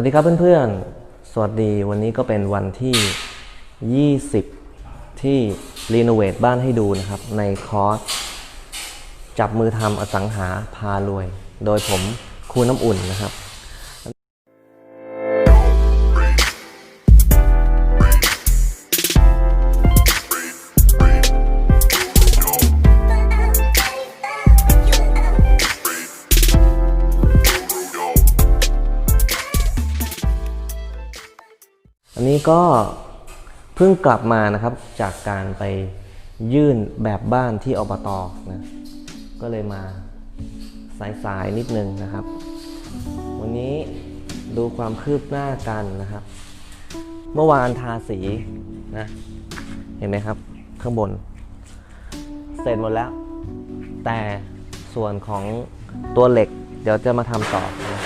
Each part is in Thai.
วัสดีครับเพื่อนๆ สวัสดีวันนี้ก็เป็นวันที่ 20 ที่รีโนเวทบ้านให้ดูนะครับ ในคอร์ส จับมือทำอสังหาพารวย โดยผมครูน้ำอุ่นนะครับ นี้ก็เพิ่งกลับมานะครับจากการไปยื่นแบบบ้านที่อบตนะก็เลยมาสายๆนิดนึงนะครับ วันนี้ดูความคืบหน้ากันนะครับ เมื่อวานทาสีนะเห็นไหมครับ ข้างบน เสร็จหมดแล้ว แต่ส่วนของตัวเหล็ก เดี๋ยวจะมาทำต่อนะ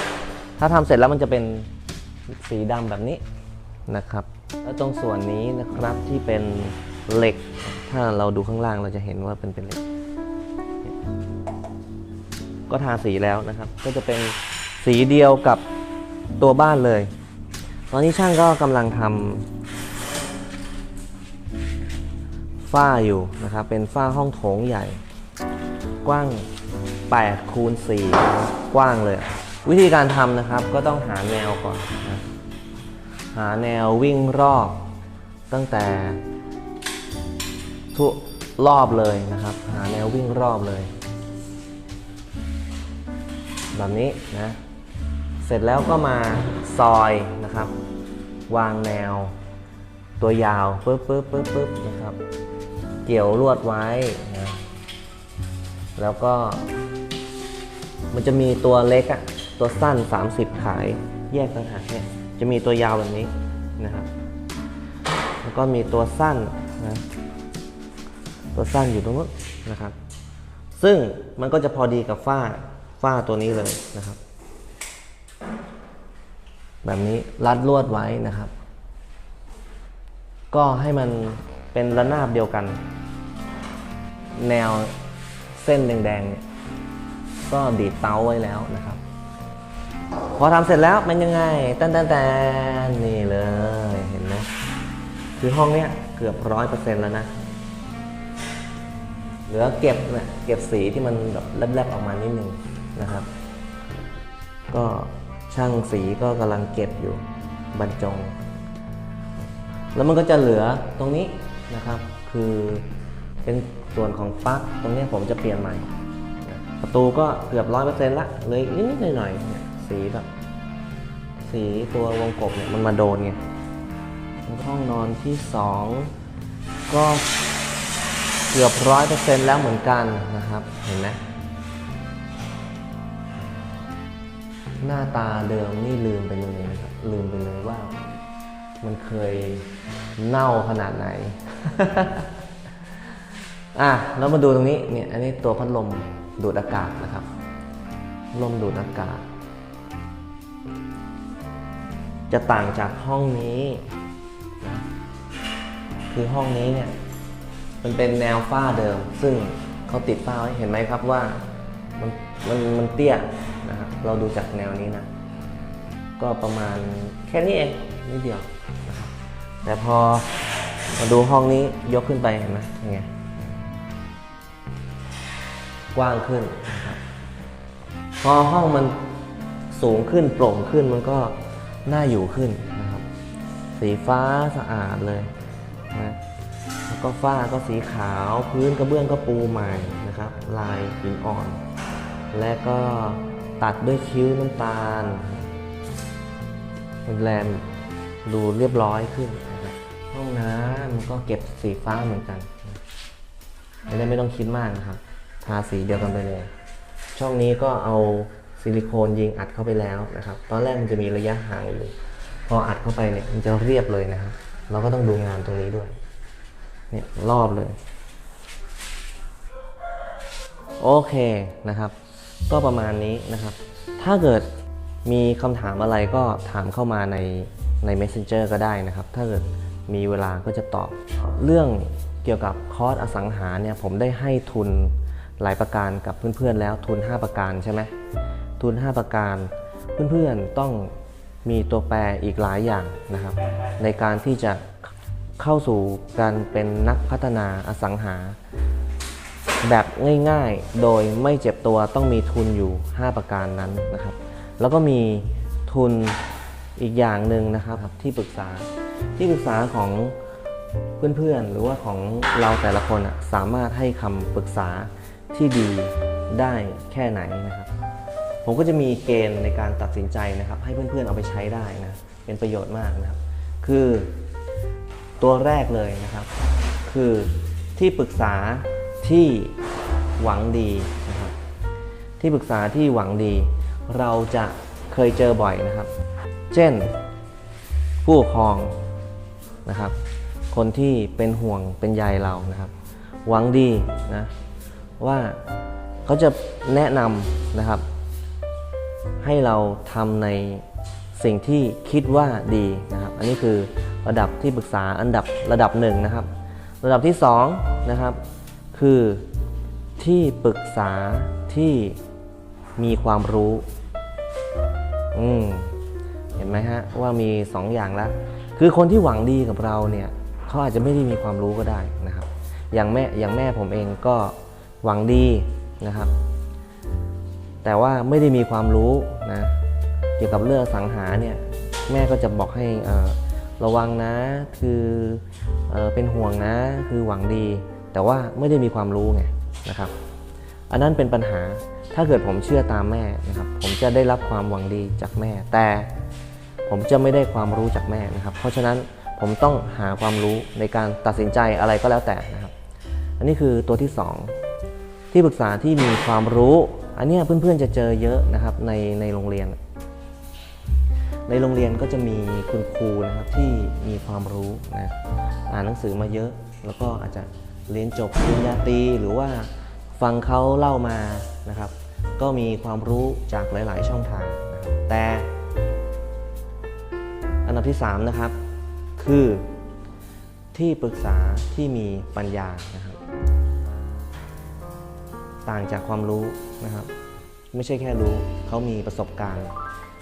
ถ้าทำเสร็จแล้วมันจะเป็นสีดำแบบนี้ นะครับแล้วตรงส่วนนี้นะครับที่เป็นเหล็ก ถ้าเราดูข้างล่างเราจะเห็นว่าเป็นเป็นเหล็ก ก็ทาสีแล้วนะครับ ก็จะเป็นสีเดียวกับตัวบ้านเลย ตอนนี้ช่างก็กำลังทำฝ้าอยู่นะครับ เป็นฝ้าห้องโถงใหญ่ กว้าง8คูณ4กว้างเลย วิธีการทำนะครับก็ต้องหาแนวก่อนนะ หาแนววิ่งรอบ ตั้งแต่ทุกรอบเลยนะครับ หาแนววิ่งรอบเลย แบบนี้นะ เสร็จแล้วก็มาซอยนะครับ วางแนวตัวยาวปึ๊บปึ๊บปึ๊บปึ๊บนะครับ เกี่ยวลวดไว้นะแล้วก็ มันจะมีตัวเล็กอะตัวสั้น 30 ขายแยกต่างหากเนี่ย จะมีตัวยาวแบบนี้นะครับ แล้วก็มีตัวสั้นนะตัวสั้นอยู่ตรงนู้นนะครับ ซึ่งมันก็จะพอดีกับฝ้าฝ้าตัวนี้เลยนะครับ แบบนี้รัดลวดไว้นะครับ ก็ให้มันเป็นระนาบเดียวกัน แนวเส้นแดงๆเนี่ยก็ดีดเตาไว้แล้วนะครับ พอทำเสร็จแล้วเป็นยังไงตันตันตันนี่เลยเห็นไหมคือห้องเนี้ยเกือบร้อยเปอร์เซ็นต์แล้วนะเหลือเก็บเนี่ยเก็บสีที่มันแบบแลบๆออกมานิดนึงนะครับ ก็ช่างสีก็กำลังเก็บอยู่บรรจง แล้วมันก็จะเหลือตรงนี้นะครับ คือเป็นส่วนของปลั๊กตรงนี้ผมจะเปลี่ยนใหม่ ประตูก็เกือบร้อยเปอร์เซ็นต์ละเหลยนิดๆหน่อยๆเนี่ย สีแบบ สีตัววงกบเนี่ยมันมาโดนไงห้องนอนที่สองก็เกือบร้อยเปอร์เซ็นต์แล้วเหมือนกันนะครับ เห็นไหมหน้าตาเดิมนี่ลืมไปเลยนะครับ ลืมไปเลยว่า มันเคยเน่าขนาดไหน อะแล้วมาดูตรงนี้เนี่ยอันนี้ตัวพัดลมดูดอากาศนะครับลมดูดอากาศ จะต่างจากห้องนี้ คือห้องนี้เนี่ย มันเป็นแนวฝ้าเดิม ซึ่งเขาติดฝ้าไว้เห็นไหมครับว่ามันมันมันเตี้ยนะครับเราดูจากแนวนี้นะ ก็ประมาณแค่นี้เองนิดเดียวนะครับแต่พอมาดูห้องนี้ยกขึ้นไปเห็นไหมยังไงกว้างขึ้นนะครับพอห้องมันสูงขึ้นโปร่งขึ้นมันก็ น่าอยู่ขึ้นนะครับ สีฟ้าสะอาดเลยนะแล้วก็ฝ้าก็สีขาวพื้นกระเบื้องก็ปูใหม่นะครับ ลายหินอ่อน และก็ตัดด้วยคิ้วน้ำตาลเป็นแรมดูเรียบร้อยขึ้นนะครับห้องน้ำมันก็เก็บสีฟ้าเหมือนกันไม่ได้ไม่ต้องคิดมากนะครับ ทาสีเดียวกันไปเลย ช่องนี้ก็เอา ซิลิโคนยิงอัดเข้าไปแล้วนะครับ ตอนแรกมันจะมีระยะห่างอยู่ พออัดเข้าไปเนี่ยมันจะเรียบเลยนะครับ เราก็ต้องดูงานตรงนี้ด้วย เนี่ยรอบเลย โอเคนะครับ ก็ประมาณนี้นะครับ ถ้าเกิดมีคำถามอะไรก็ถามเข้ามาในใน Messenger ก็ได้นะครับ ถ้าเกิดมีเวลาก็จะตอบ เรื่องเกี่ยวกับคอร์สอสังหาเนี่ยผมได้ให้ทุนหลายประการกับเพื่อนๆแล้วทุน 5 ประการใช่ไหม ทุน 5 ประการ เพื่อนๆต้องมีตัวแปรอีกหลายอย่างนะครับ ในการที่จะเข้าสู่การเป็นนักพัฒนาอสังหา แบบง่ายๆ โดยไม่เจ็บตัวต้องมีทุนอยู่ 5 ประการนั้นนะครับ แล้วก็มีทุนอีกอย่างหนึ่งนะครับที่ปรึกษาที่ปรึกษาของเพื่อนๆ หรือว่าของเราแต่ละคนสามารถให้คำปรึกษาที่ดีได้แค่ไหนนะครับ ผมก็จะมีเกณฑ์ในการตัดสินใจนะครับ ให้เพื่อนๆเอาไปใช้ได้นะเป็นประโยชน์มากนะครับ คือตัวแรกเลยนะครับ คือที่ปรึกษาที่หวังดีนะครับ ที่ปรึกษาที่หวังดี เราจะเคยเจอบ่อยนะครับ เช่น ผู้ปกครองนะครับ คนที่เป็นห่วงเป็นใยเรานะครับ หวังดีนะว่าเขาจะแนะนำนะครับ ให้เราทำในสิ่งที่คิดว่าดีนะครับ อันนี้คือระดับที่ปรึกษาอันดับระดับหนึ่งนะครับ ระดับที่สองนะครับคือที่ปรึกษาที่มีความรู้อืมเห็นไหมฮะว่ามีสองอย่างแล้วคือคนที่หวังดีกับเราเนี่ยเขาอาจจะไม่ได้มีความรู้ก็ได้นะครับ อย่างแม่อย่างแม่ผมเองก็หวังดีนะครับ แต่ว่าไม่ได้มีความรู้นะเกี่ยวกับเรื่องสังหาเนี่ยแม่ก็จะบอกให้ระวังนะคือเออเป็นห่วงนะคือหวังดี แต่ว่าไม่ได้มีความรู้ไงนะครับ อันนั้นเป็นปัญหาถ้าเกิดผมเชื่อตามแม่นะครับ ผมจะได้รับความหวังดีจากแม่ แต่ผมจะไม่ได้ความรู้จากแม่นะครับ เพราะฉะนั้นผมต้องหาความรู้ในการตัดสินใจอะไรก็แล้วแต่นะครับ อันนี้คือตัวที่สองที่ปรึกษาที่มีความรู้ อันนี้เพื่อนๆจะเจอเยอะนะครับในในโรงเรียน ในโรงเรียนก็จะมีคุณครูนะครับที่มีความรู้นะอ่านหนังสือมาเยอะ แล้วก็อาจจะเรียนจบปริญญาตรีหรือว่าฟังเขาเล่ามานะครับ ก็มีความรู้จากหลาย ๆ ช่องทางนะครับแต่อันดับที่ 3 นะครับ คือที่ปรึกษาที่มีปัญญานะครับ ต่างจากความรู้นะครับ ไม่ใช่แค่รู้เขามีประสบการณ์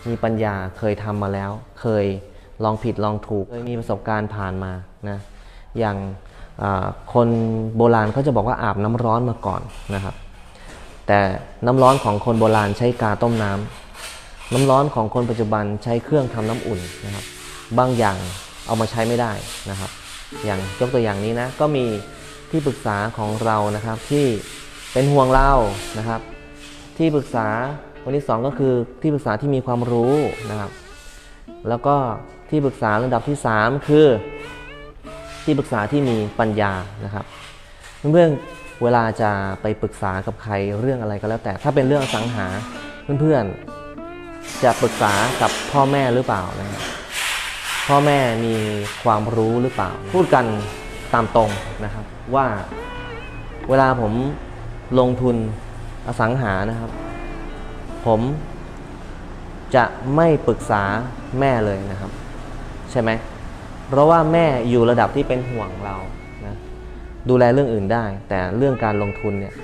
มีปัญญาเคยทำมาแล้ว เคยลองผิดลองถูกเคยมีประสบการณ์ผ่านมานะอย่างคนโบราณเขาจะบอกว่าอาบน้ำร้อนมาก่อนนะครับ แต่น้ำร้อนของคนโบราณใช้กาต้มน้ำน้ำร้อนของคนปัจจุบันใช้เครื่องทำน้ำอุ่นนะครับ บางอย่างเอามาใช้ไม่ได้นะครับ อย่างยกตัวอย่างนี้นะก็มีที่ปรึกษาของเรานะครับที่ เป็นห่วงเรานะครับ ที่ปรึกษาคนที่สองก็คือที่ปรึกษาที่มีความรู้นะครับ แล้วก็ที่ปรึกษาระดับที่ 3 คือ ที่ปรึกษาที่มีปัญญานะครับเพื่อนๆเวลาจะไปปรึกษากับใครเรื่องอะไรก็แล้ว แต่ถ้าเป็นเรื่องสังหาเพื่อนๆจะปรึกษากับพ่อแม่หรือเปล่านะครับพ่อแม่มีความรู้หรือเปล่า พูดกันตามตรงนะครับว่าเวลาผม ลงทุนอสังหานะครับ ผมจะไม่ปรึกษาแม่เลยนะครับ ใช่ไหมเพราะว่าแม่อยู่ระดับที่เป็นห่วงเรานะดูแลเรื่องอื่นได้ แต่เรื่องการลงทุนเนี่ย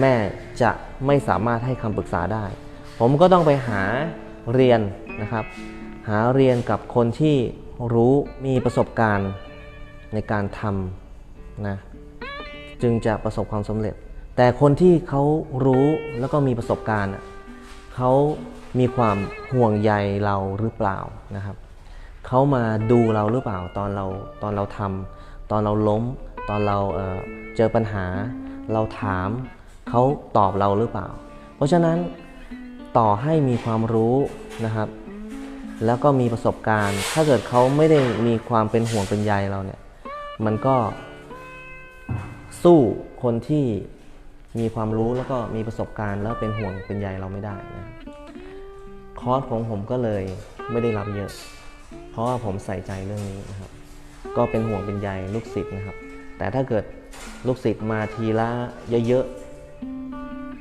แม่จะไม่สามารถให้คำปรึกษาได้ ผมก็ต้องไปหาเรียนนะครับ หาเรียนกับคนที่รู้มีประสบการณ์ในการทำนะจึงจะประสบความสำเร็จ แต่คนที่เขารู้แล้วก็มีประสบการณ์เขามีความห่วงใยเราหรือเปล่านะครับเขามาดูเราหรือเปล่าตอนเราตอนเราทำตอนเราล้ม ตอนเราเเจอปัญหา เราถามเขาตอบเราหรือเปล่า เพราะฉะนั้นต่อให้มีความรู้นะครับ แล้วก็มีประสบการณ์ ถ้าเกิดเขาไม่ได้มีความเป็นห่วงเป็นใยเราเนี่ยมันก็สู้คนที่ มีความรู้แล้วก็มีประสบการณ์ แล้วเป็นห่วงเป็นใยเราไม่ได้นะคอร์สของผมก็เลยไม่ได้รับเยอะ เพราะว่าผมใส่ใจเรื่องนี้นะครับ ก็เป็นห่วงเป็นใยลูกศิษย์นะครับ แต่ถ้าเกิดลูกศิษย์มาทีละเยอะ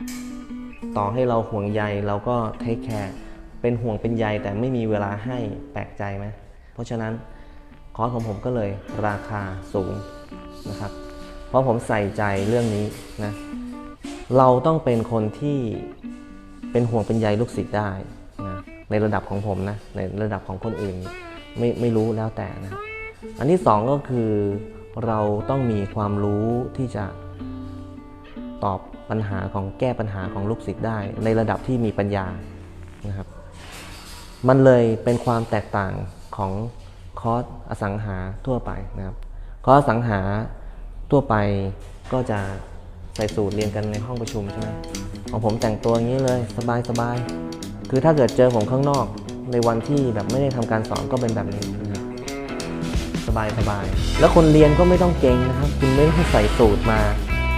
ๆ ต่อให้เราห่วงใยเราก็เทคแคร์เป็นห่วงเป็นใยแต่ไม่มีเวลาให้แปลกใจไหมเพราะฉะนั้นคอร์สของผมก็เลยราคาสูงนะครับ เพราะผมใส่ใจเรื่องนี้นะ เราต้องเป็นคนที่เป็นห่วงเป็นใยลูกศิษย์ได้นะในระดับของผมนะในระดับของคนอื่นไม่ไม่รู้แล้วแต่นะอันที่สองก็คือเราต้องมีความรู้ที่จะตอบปัญหาของแก้ปัญหาของลูกศิษย์ได้ ในระดับที่มีปัญญานะครับ มันเลยเป็นความแตกต่างของคอร์สอสังหาทั่วไปนะครับคอร์สอสังหาทั่วไปก็จะ ใส่สูตรเรียนกันในห้องประชุมใช่ไหมของผมแต่งตัวอย่างนี้เลยสบายสบายๆคือถ้าเกิดเจอผมข้างนอกในวันที่แบบไม่ได้ทำการสอนก็เป็นแบบนี้ สบายสบาย แล้วคนเรียนก็ไม่ต้องเก่งนะครับ คุณไม่ต้องใส่สูตรมา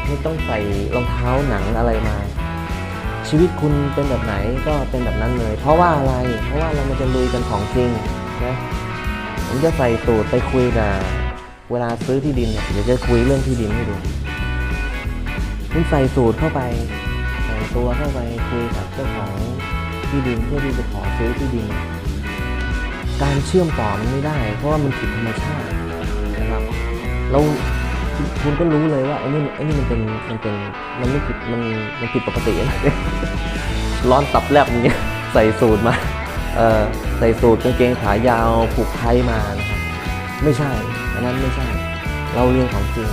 ไม่ต้องใส่รองเท้าหนังอะไรมา ชีวิตคุณเป็นแบบไหนก็เป็นแบบนั้นเลย เพราะว่าอะไร เพราะว่าเรามันจะลุยกันของจริงนะผมจะใส่สูตรไปคุยกับเวลาซื้อที่ดินเนี่ยเดี๋ยวจะคุยเรื่องที่ดินให้ดู คุณใส่สูตรเข้าไปใส่ตัวเข้าไปคุยกับเจ้าของที่ดินเพื่อที่จะขอซื้อที่ดิน การเชื่อมต่อมันไม่ได้ เพราะว่ามันผิดธรรมชาตินะครับเราคุณก็รู้เลยว่าไอ้นี่ไอ้นี่มันเป็นมันเป็นมันไม่ผิดมันมันผิดปกติร้อนตับแลบอย่างเงี้ยใส่สูตรมาเออใส่สูตรกางเกงขายาวผูกไทยมานะครับไม่ใช่อันนั้นไม่ใช่ เราเรียนของจริง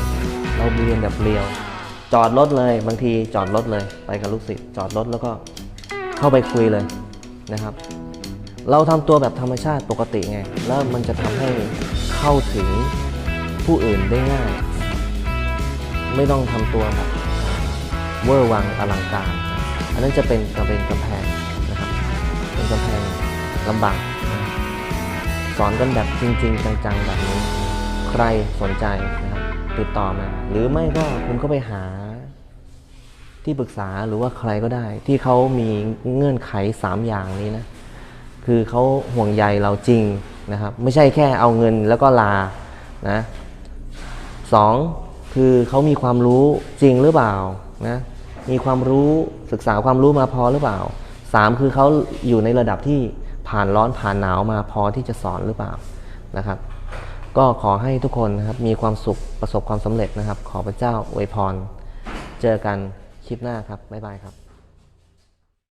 เราเรียนแบบเรียว จอดรถเลยบางทีจอดรถเลย ไปกับลูกศิษย์จอดรถแล้วก็เข้าไปคุยเลยนะครับ เราทำตัวแบบธรรมชาติปกติไง แล้วมันจะทำให้เข้าถึงผู้อื่นได้ง่าย ไม่ต้องทำตัวแบบเวอร์วังอลังการ อันนั้นจะเป็นกำเป็นกำแพงนะครับ เป็นกำแพงลำบาก สอนกันแบบจริง ๆ จังๆ แบบนี้ ใครสนใจนะครับ ติดต่อมา หรือไม่ก็คุณก็ไปหาที่ปรึกษาหรือว่าใครก็ได้ ที่เขามีเงื่อนไข 3 อย่างนี้นะ คือเขาห่วงใยเราจริงนะครับ ไม่ใช่แค่เอาเงินแล้วก็ลานะสองคือเขามีความรู้จริงหรือเปล่านะมีความรู้ศึกษาความรู้มาพอหรือเปล่าสามคือเขาอยู่ในระดับที่ผ่านร้อนผ่านหนาวมาพอที่จะสอนหรือเปล่านะครับ ก็ขอให้ทุกคนนะครับมีความสุขประสบความสำเร็จนะครับ ขอพระเจ้าอวยพร เจอกันคลิปหน้าครับ บ๊ายบายครับ